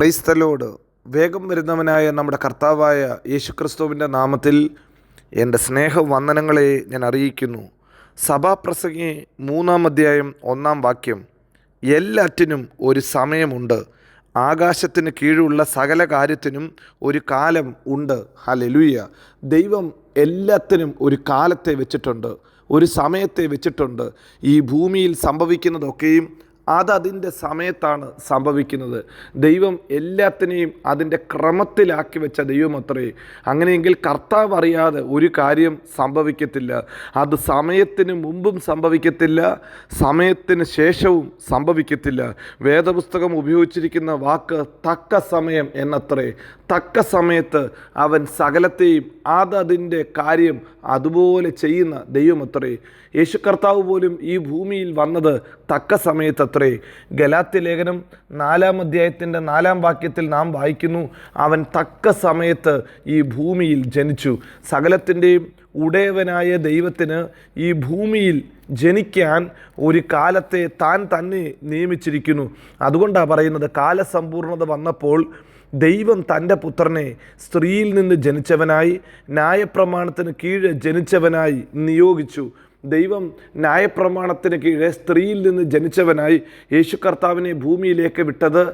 ക്രൈസ്തലോട് വേഗം വരുന്നവനായ നമ്മുടെ കർത്താവായ യേശുക്രിസ്തുവിന്റെ നാമത്തിൽ എന്റെ സ്നേഹ വന്ദനങ്ങളെ ഞാൻ അറിയിക്കുന്നു. സഭാപ്രസംഗി മൂന്നാം അധ്യായം ഒന്നാം വാക്യം. എല്ലാറ്റിനും ഒരു സമയമുണ്ട്. ആകാശത്തിന് കീഴുള്ള സകല കാര്യത്തിനും ഒരു കാലം ഉണ്ട്. ഹലെലുയ്യ ദൈവം എല്ലാത്തിനും ഒരു കാലത്തെ വെച്ചിട്ടുണ്ട്. ഒരു സമയത്തെ വെച്ചിട്ടുണ്ട്. ഈ ഭൂമിയിൽ സംഭവിക്കുന്നതൊക്കെയും അതതിന്റെ സമയത്താണ് സംഭവിക്കുന്നത്. ദൈവം എല്ലാത്തിനെയും അതിന്റെ ക്രമത്തിലാക്കി വെച്ച ദൈവം അത്രേ അങ്ങനെയെങ്കിൽ കർത്താവ് അറിയാതെ ഒരു കാര്യം സംഭവിക്കത്തില്ല. അത് സമയത്തിന് മുമ്പും സംഭവിക്കത്തില്ല സമയത്തിന് ശേഷവും സംഭവിക്കത്തില്ല. വേദപുസ്തകം ഉപയോഗിച്ചിരിക്കുന്ന വാക്ക് തക്ക സമയം എന്നത്രേ തക്ക സമയത്ത് അവൻ സകലത്തെയും അതതിന്റെ കാര്യം അതുപോലെ ചെയ്യുന്ന ദൈവമത്രേ. യേശു കർത്താവ് പോലും ഈ ഭൂമിയിൽ വന്നത് തക്ക സമയത്തത്രേ ഗലാത്തി ലേഖനം നാലാം അധ്യായത്തിന്റെ നാലാം വാക്യത്തിൽ നാം വായിക്കുന്നു. അവൻ തക്ക സമയത്ത് ഈ ഭൂമിയിൽ ജനിച്ചു. സകലത്തിന്റെയും ഉടയവനായ ദൈവത്തിന് ഈ ഭൂമിയിൽ ജനിക്കാൻ ഒരു കാലത്തെ താൻ തന്നെ നിയമിച്ചിരിക്കുന്നു. അതുകൊണ്ടാണ് പറയുന്നത് കാലസമ്പൂർണത വന്നപ്പോൾ ദൈവം തന്റെ പുത്രനെ സ്ത്രീയിൽ നിന്ന് ജനിച്ചവനായി ന്യായപ്രമാണത്തിന് കീഴ് ജനിച്ചവനായി നിയോഗിച്ചു. ദൈവം ന്യായപ്രമാണത്തിന് കീഴെ സ്ത്രീയിൽ നിന്ന് ജനിച്ചവനായി യേശു കർത്താവിനെ ഭൂമിയിലേക്ക് വിട്ടത്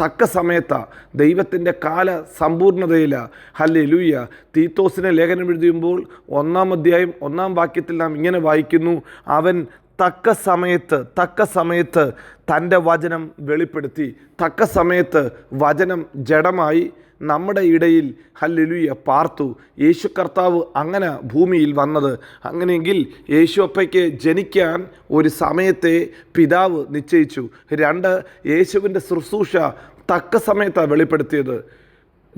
തക്ക സമയത്താ. ദൈവത്തിന്റെ കാല സമ്പൂർണതയില. ഹല്ലേ ലൂയ തീത്തോസിനെ ലേഖനം എഴുതിയുമ്പോൾ ഒന്നാം അധ്യായം ഒന്നാം വാക്യത്തിൽ നാം ഇങ്ങനെ വായിക്കുന്നു. അവൻ തക്ക സമയത്ത് തക്ക സമയത്ത് തന്റെ വചനം വെളിപ്പെടുത്തി. തക്ക സമയത്ത് വചനം ജഡമായി നമ്മുടെ ഇടയിൽ ഹല്ലുലുയ പാർത്തു. യേശു കർത്താവ് അങ്ങനെ ഭൂമിയിൽ വന്നത്. അങ്ങനെയെങ്കിൽ യേശു അപ്പയ്ക്ക് ജനിക്കാൻ ഒരു സമയത്തെ പിതാവ് നിശ്ചയിച്ചു. രണ്ട് യേശുവിന്റെ ശുശ്രൂഷ തക്ക സമയത്താണ് വെളിപ്പെടുത്തിയത്.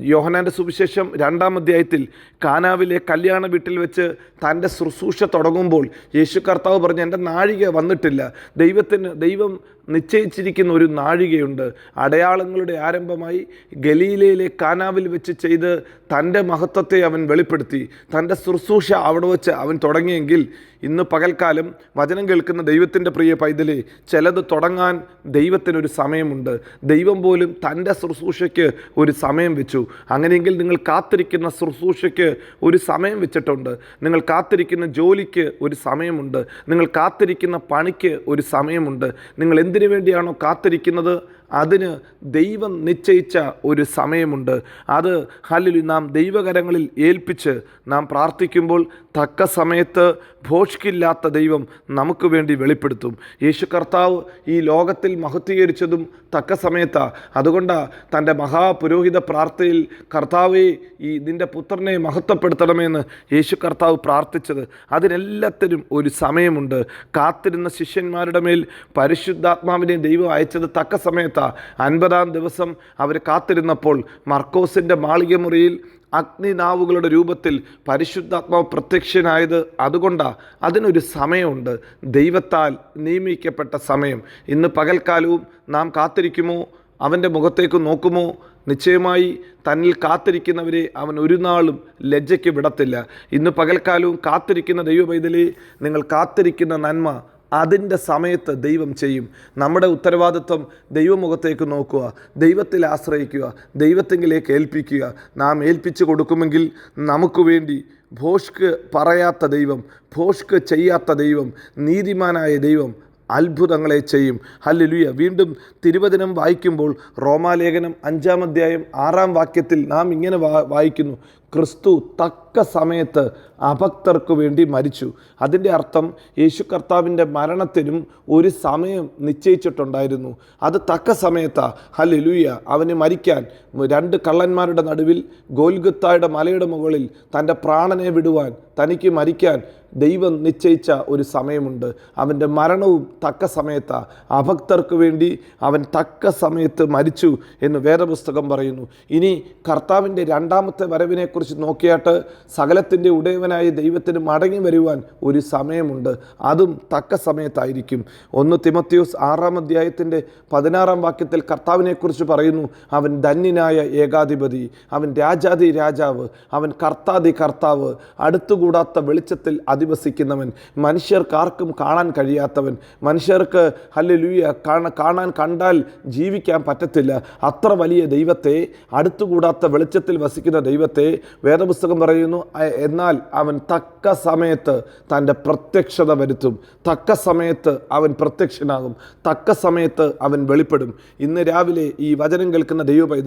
യോഹനാന്റെ സുവിശേഷം രണ്ടാം അധ്യായത്തിൽ കാനാവിലെ കല്യാണ വീട്ടിൽ വെച്ച് തന്റെ ശുശ്രൂഷ തുടങ്ങുമ്പോൾ യേശു കർത്താവ് പറഞ്ഞ് എന്റെ നാഴിക വന്നിട്ടില്ല. ദൈവത്തിന് ദൈവം നിശ്ചയിച്ചിരിക്കുന്ന ഒരു നാഴികയുണ്ട്. അടയാളങ്ങളുടെ ആരംഭമായി ഗലീലയിലെ കാനാവിൽ വെച്ച് ചെയ്ത് തന്റെ മഹത്വത്തെ അവൻ വെളിപ്പെടുത്തി. തന്റെ ശുശ്രൂഷ അവിടെ വെച്ച് അവൻ തുടങ്ങിയെങ്കിൽ ഇന്ന് പകൽക്കാലം വചനം കേൾക്കുന്ന ദൈവത്തിന്റെ പ്രിയ പൈതലെ ചിലത് തുടങ്ങാൻ ദൈവത്തിനൊരു സമയമുണ്ട്. ദൈവം പോലും തന്റെ ശുശ്രൂഷയ്ക്ക് ഒരു സമയം വെച്ചു. അങ്ങനെയെങ്കിൽ നിങ്ങൾ കാത്തിരിക്കുന്ന ശുശ്രൂഷയ്ക്ക് ഒരു സമയം വെച്ചിട്ടുണ്ട്. നിങ്ങൾ കാത്തിരിക്കുന്ന ജോലിക്ക് ഒരു സമയമുണ്ട്. നിങ്ങൾ കാത്തിരിക്കുന്ന പണിക്ക് ഒരു സമയമുണ്ട്. നിങ്ങൾ എന്തിനു വേണ്ടിയാണോ കാത്തിരിക്കുന്നത്? അതിന് ദൈവം നിശ്ചയിച്ച ഒരു സമയമുണ്ട്. അത് ഹല്ലിൽ നാം ദൈവകരങ്ങളിൽ ഏൽപ്പിച്ച് നാം പ്രാർത്ഥിക്കുമ്പോൾ തക്ക സമയത്ത് ഭോഷ്കില്ലാത്ത ദൈവം നമുക്ക് വേണ്ടി വെളിപ്പെടുത്തും. യേശു കർത്താവ് ഈ ലോകത്തിൽ മഹത്വീകരിച്ചതും തക്ക സമയത്താണ് അതുകൊണ്ടാണ് തന്റെ മഹാപുരോഹിത പ്രാർത്ഥനയിൽ കർത്താവെ ഈ നിന്റെ പുത്രനെ മഹത്വപ്പെടുത്തണമെന്ന് യേശു കർത്താവ് പ്രാർത്ഥിച്ചത്. അതിനെല്ലാത്തിനും ഒരു സമയമുണ്ട്. കാത്തിരുന്ന ശിഷ്യന്മാരുടെ മേൽ പരിശുദ്ധാത്മാവിനെ ദൈവം അയച്ചത് തക്ക സമയത്താണ് അൻപതാം ദിവസം അവർ കാത്തിരുന്നപ്പോൾ മർക്കോസിന്റെ മാളിക മുറിയിൽ അഗ്നിനാവുകളുടെ രൂപത്തിൽ പരിശുദ്ധാത്മാവ് പ്രത്യക്ഷനായത് അതുകൊണ്ടാണ് അതിനൊരു സമയമുണ്ട്. ദൈവത്താൽ നിയമിക്കപ്പെട്ട സമയം. ഇന്ന് പകൽക്കാലവും നാം കാത്തിരിക്കുമോ? അവന്റെ മുഖത്തേക്ക് നോക്കുമോ? നിശ്ചയമായി തന്നിൽ കാത്തിരിക്കുന്നവരെ അവൻ ഒരു നാളും ലജ്ജയ്ക്ക് വിടത്തില്ല. ഇന്ന് പകൽക്കാലവും കാത്തിരിക്കുന്ന ദൈവപൈതലേ നിങ്ങൾ കാത്തിരിക്കുന്ന നന്മ അതിന്റെ സമയത്ത് ദൈവം ചെയ്യും. നമ്മുടെ ഉത്തരവാദിത്വം ദൈവമുഖത്തേക്ക് നോക്കുക ദൈവത്തിൽ ആശ്രയിക്കുക ദൈവത്തെങ്കിലേക്ക് ഏൽപ്പിക്കുക. നാം ഏൽപ്പിച്ചു കൊടുക്കുമെങ്കിൽ നമുക്ക് വേണ്ടി ഭോഷ്ക്ക് പറയാത്ത ദൈവം ഭോഷ്ക്ക് ചെയ്യാത്ത ദൈവം നീതിമാനായ ദൈവം അത്ഭുതങ്ങളെ ചെയ്യും. ഹല്ലുയ വീണ്ടും തിരുവചനം വായിക്കുമ്പോൾ റോമാലേഖനം അഞ്ചാം അധ്യായം ആറാം വാക്യത്തിൽ നാം ഇങ്ങനെ വായിക്കുന്നു. ക്രിസ്തു തക്ക സമയത്ത് അഭക്തർക്ക് വേണ്ടി മരിച്ചു. അതിന്റെ അർത്ഥം യേശു കർത്താവിന്റെ മരണത്തിനും ഒരു സമയം നിശ്ചയിച്ചിട്ടുണ്ടായിരുന്നു. അത് തക്ക സമയത്താ. ലുയ്യ അവന് മരിക്കാൻ രണ്ട് കള്ളന്മാരുടെ നടുവിൽ ഗോൽഗുത്തായുടെ മലയുടെ മുകളിൽ തന്റെ പ്രാണനെ വിടുവാൻ തനിക്ക് മരിക്കാൻ ദൈവം നിശ്ചയിച്ച ഒരു സമയമുണ്ട്. അവന്റെ മരണവും തക്ക സമയത്താണ് അഭക്തർക്ക് വേണ്ടി അവൻ തക്ക സമയത്ത് മരിച്ചു എന്ന് വേദപുസ്തകം പറയുന്നു. ഇനി കർത്താവിന്റെ രണ്ടാമത്തെ വരവിനെക്കുറിച്ച് ദൈവത്തെക്കുറിച്ച് നോക്കിയാട്ട് സകലത്തിന്റെ ഉടയവനായ ദൈവത്തിന് മടങ്ങി വരുവാൻ ഒരു സമയമുണ്ട്. അതും തക്ക സമയത്തായിരിക്കും. ഒന്ന് തിമത്യൂസ് ആറാം അധ്യായത്തിന്റെ പതിനാറാം വാക്യത്തിൽ കർത്താവിനെക്കുറിച്ച് പറയുന്നു അവൻ ധന്യനായ ഏകാധിപതി അവൻ രാജാതി രാജാവ് അവൻ കർത്താതി കർത്താവ് അടുത്തുകൂടാത്ത വെളിച്ചത്തിൽ അധിവസിക്കുന്നവൻ മനുഷ്യർക്കാർക്കും കാണാൻ കഴിയാത്തവൻ മനുഷ്യർക്ക് ഹല്ലേലൂയ കാണ കാണാൻ കണ്ടാൽ ജീവിക്കാൻ പറ്റത്തില്ല. അത്ര വലിയ ദൈവത്തെ അടുത്തുകൂടാത്ത വെളിച്ചത്തിൽ വസിക്കുന്ന ദൈവത്തെ വേദപുസ്തകം പറയുന്നു എന്നാൽ അവൻ തക്ക സമയത്ത് തന്റെ പ്രത്യക്ഷത വരുത്തും. തക്ക സമയത്ത് അവൻ പ്രത്യക്ഷനാകും. തക്ക സമയത്ത് അവൻ വെളിപ്പെടും. ഇന്ന് രാവിലെ ഈ വചനം കേൾക്കുന്ന ദൈവ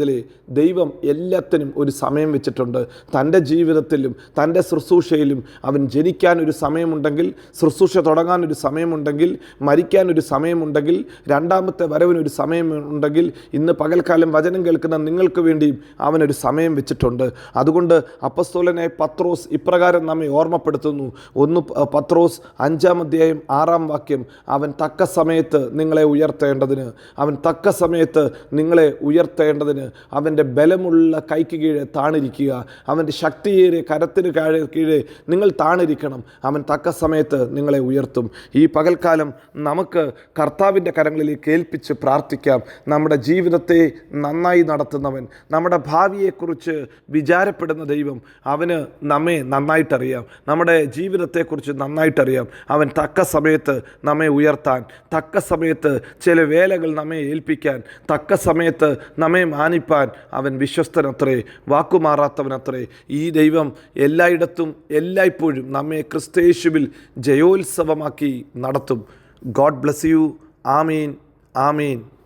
ദൈവം എല്ലാത്തിനും ഒരു സമയം വെച്ചിട്ടുണ്ട്. തന്റെ ജീവിതത്തിലും തന്റെ ശുശ്രൂഷയിലും അവൻ ജനിക്കാൻ ഒരു സമയമുണ്ടെങ്കിൽ ശുശ്രൂഷ തുടങ്ങാൻ ഒരു സമയമുണ്ടെങ്കിൽ മരിക്കാൻ ഒരു സമയമുണ്ടെങ്കിൽ രണ്ടാമത്തെ വരവിനൊരു സമയമുണ്ടെങ്കിൽ ഇന്ന് പകൽക്കാലം വചനം കേൾക്കുന്ന നിങ്ങൾക്ക് വേണ്ടിയും അവനൊരു സമയം വെച്ചിട്ടുണ്ട്. അതുകൊണ്ട് അപ്പസ്തോലനായ പത്രോസ് ഇപ്രകാരം നമ്മെ ഓർമ്മപ്പെടുത്തുന്നു. ഒന്ന് പത്രോസ് അഞ്ചാം അധ്യായം ആറാം വാക്യം അവൻ തക്ക സമയത്ത് നിങ്ങളെ ഉയർത്തേണ്ടതിന് അവൻ തക്ക സമയത്ത് നിങ്ങളെ ഉയർത്തേണ്ടതിന് അവന്റെ ബലമുള്ള കൈക്ക് കീഴെ താണിരിക്കുക അവന്റെ ശക്തിയേറിയ കരത്തിന് കീഴെ നിങ്ങൾ താണിരിക്കണം അവൻ തക്ക സമയത്ത് നിങ്ങളെ ഉയർത്തും. ഈ പകൽക്കാലം നമുക്ക് കർത്താവിന്റെ കരങ്ങളിലേക്ക് ഏൽപ്പിച്ച് പ്രാർത്ഥിക്കാം. നമ്മുടെ ജീവിതത്തെ നന്നായി നടത്തുന്നവൻ നമ്മുടെ ഭാവിയെക്കുറിച്ച് വിചാരപ്പെടുന്ന ദൈവം അവന് നമ്മെ നന്നായിട്ടറിയാം. നമ്മുടെ ജീവിതത്തെക്കുറിച്ച് നന്നായിട്ടറിയാം. അവൻ തക്ക സമയത്ത് നമ്മെ ഉയർത്താൻ തക്ക സമയത്ത് ചില വേലകൾ നമ്മെ ഏൽപ്പിക്കാൻ തക്ക സമയത്ത് നമ്മെ മാനിപ്പാൻ അവൻ വിശ്വസ്തനത്രേ വാക്കുമാറാത്തവനത്രേ. ഈ ദൈവം എല്ലായിടത്തും എല്ലായ്പ്പോഴും നമ്മെ ക്രിസ്തേശുവിൽ ജയോത്സവമാക്കി നടത്തും. God bless you. Amin. Amin.